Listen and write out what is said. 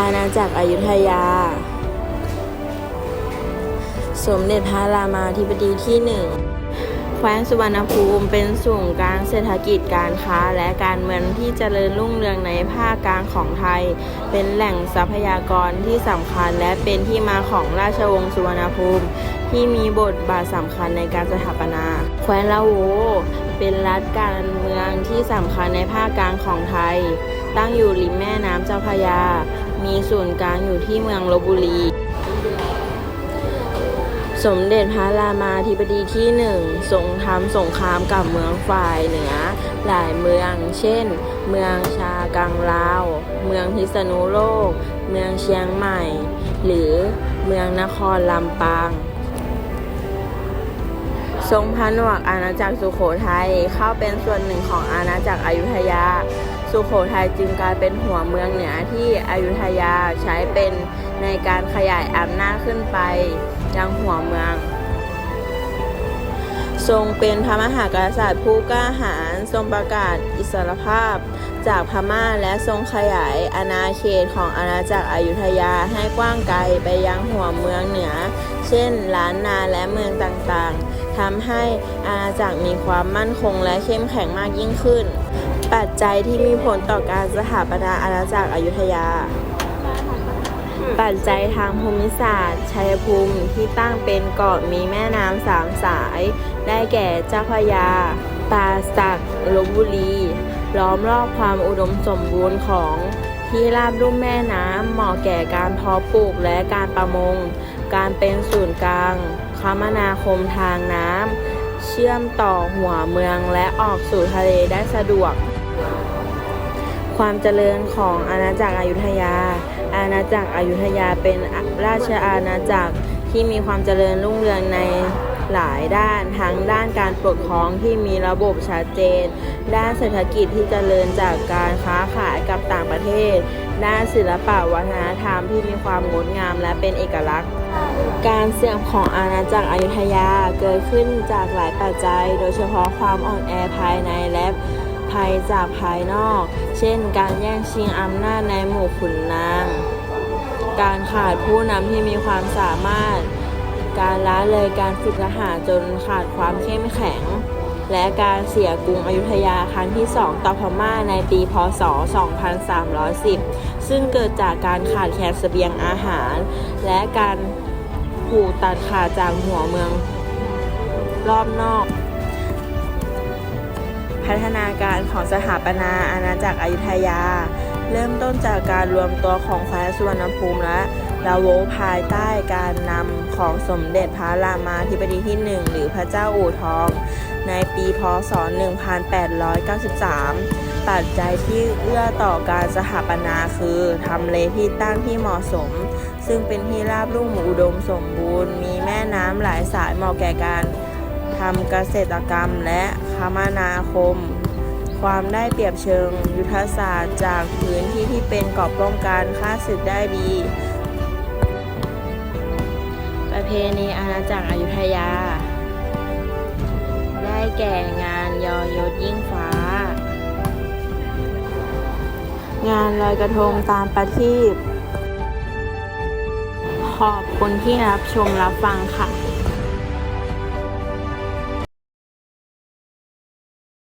อาณาจักรอยุธยา สมเด็จพระรามาธิบดีที่หนึ่งแคว้นสุวรรณภูมิเป็นศูนย์กลางเศรษฐกิจการค้าและการเมืองที่เจริญรุ่งเรืองในภาคกลางของไทย เป็นแหล่งทรัพยากรที่สำคัญและเป็นที่มาของราชวงศ์สุวรรณภูมิ ที่มีบทบาทสำคัญในการสถาปนา แคว้นละโว เป็นรัฐการเมืองที่สำคัญในภาคกลางของไทย ตั้งอยู่ริมแม่น้ำเจ้าพระยา มีศูนย์กลางอยู่ที่เมืองลบบุรี สมเด็จพระรามาธิบดีที่หนึ่งทรงทำสงครามกับเมืองฝ่ายเหนือ หลายเมือง เช่น เมืองชากังลาว เมืองพิษณุโลก เมืองเชียงใหม่ หรือเมืองนครลำปางทรงผนวกอาณาจักรสุโขทัยเข้าเป็นส่วนหนึ่งของอาณาจักรอยุธยา สุโขทัยจึงกลายเป็นหัวเมืองเหนือที่อยุธยาใช้เป็นในการขยายอำนาจขึ้นไปยังหัวเมือง ทรงเป็นพระมหากษัตริย์ผู้กล้าหาญทรงประกาศอิสรภาพ จากพม่าและทรงขยายอาณาเขตของอาณาจักรอยุธยาให้กว้างไกลไปยังหัวเมืองเหนือ เช่นล้านนาและเมืองต่างๆทำให้อาณาจักรมีความมั่นคงและเข้มแข็งมากยิ่งขึ้น ปัจจัยที่มีผลต่อการสถาปนาอาณาจักรอยุธยา ปัจจัยทางภูมิศาสตร์ ชัยภูมิที่ตั้งเป็นเกาะมีแม่น้ำสามสาย ได้แก่เจ้าพระยาปาสักลบบุรี ล้อมรอบความอุดมสมบูรณ์ของที่ราบลุ่มแม่น้ำเหมาะแก่การเพาะปลูกและการประมง การเป็นศูนย์กลาง คมนาคมทางน้ำเชื่อมต่อหัวเมืองและออกสู่ทะเลได้สะดวก ความเจริญของอาณาจักรอยุธยา อาณาจักรอยุธยาเป็นราชอาณาจักรที่มีความเจริญรุ่งเรืองในหลายด้านทั้งด้านการปกครองที่มีระบบชัดเจน ด้านเศรษฐกิจที่เจริญจากการค้าขายกับต่างประเทศ ด้านศิลปะวัฒนธรรมที่มีความงดงามและเป็นเอกลักษณ์ การเสื่อมของอาณาจักรอยุธยาเกิดขึ้นจากหลายปัจจัย โดยเฉพาะความอ่อนแอภายในและ ภัยจากภายนอก เช่น การแย่งชิงอำนาจในหมู่ขุนนาง การขาดผู้นำที่มีความสามารถ การละเลยการฝึกทหารจนขาดความเข้มแข็ง และการเสียกรุงอยุธยาครั้งที่ 2ต่อพม่าในปีพศ 2310 ซึ่งเกิดจากการขาดแคลนเสบียงอาหาร และการผูกตัดขาดจากหัวเมืองรอบนอก พัฒนาการของสถาปนาอาณาจักรอยุธยา เริ่มต้นจากการรวมตัวของแคว้นสุวรรณภูมิและลาโวภายใต้การนำของสมเด็จพระรามาธิบดีที่ 1 หรือพระเจ้าอู่ทอง ในปีพศ 1893 ปัจจัยที่เอื้อต่อการสถาปนาคือทำเลที่ตั้งที่เหมาะสม ซึ่งเป็นที่ราบรุ่มอุดมสมบูรณ์ มีแม่น้ำหลายสายเหมาะแก่การ ทำเกษตรกรรมและคมนาคม ความได้เปรียบเชิงยุทธศาสตร์จากพื้นที่ที่เป็นเกราะป้องกันค่าศึกได้ดี ประเพณีอาณาจักรอยุธยา ได้แก่งานยอยศยิ่งฟ้า งานลอยกระทงตามประทีปขอบคุณที่รับชมรับฟังค่ะ